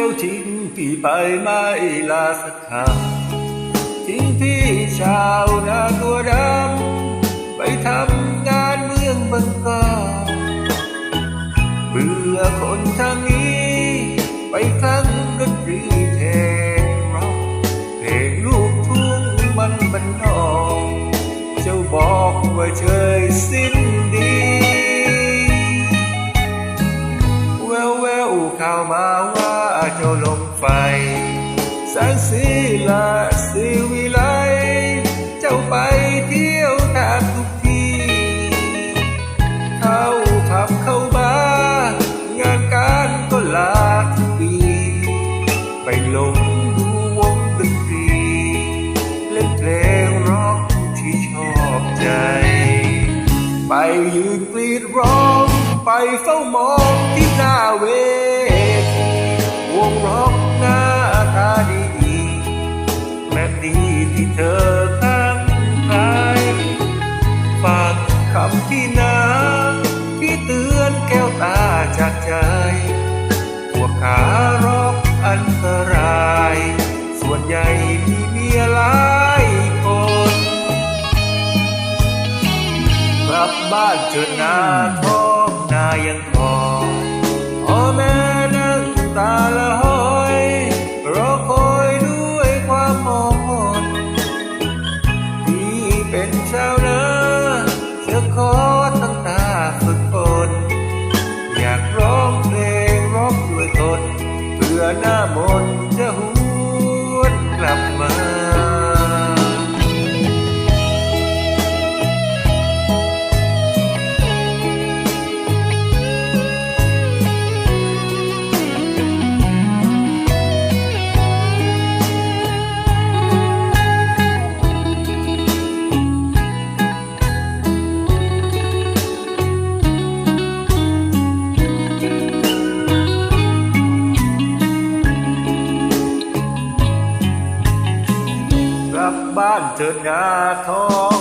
จ้าทิ้งพี่ไปไม่ลาสักคำทิ้งพี่ชาวนาตัวดำไปทำงานเมืองบางกอกเบื่อคนทางนี้ ไปฟังดนตรีเพลงร็อกเพลงลูกทุ่งมันบันนอกเจ้าบอกว่าเชยสิ้นดีแววแววข่าวมาว่า เจ้าลงไฟแสงสีละสีวิไลเจ้าไปเที่ยวแทบทุกที่ เข้าผับเข้าบาร์งานการก็ลาทุกปีไปหลงดูวงดนตรีเล่นเพลงร็อกที่ชอบใจ ไปยืนกรีดร้อง ไปเฝ้ามองที่หน้าเว ที่เธอตั้งใจฝากคำที่นาที่เตือนแก้วตาจากใจพวกขารอกอันตราย ส่วนใหญ่มีเมียหลายคนกลับบ้านเจอหน้าท้องนายังคอยพ่อแม่นั่งตาละห้ จะหวนกลับมา เถิดงาทอง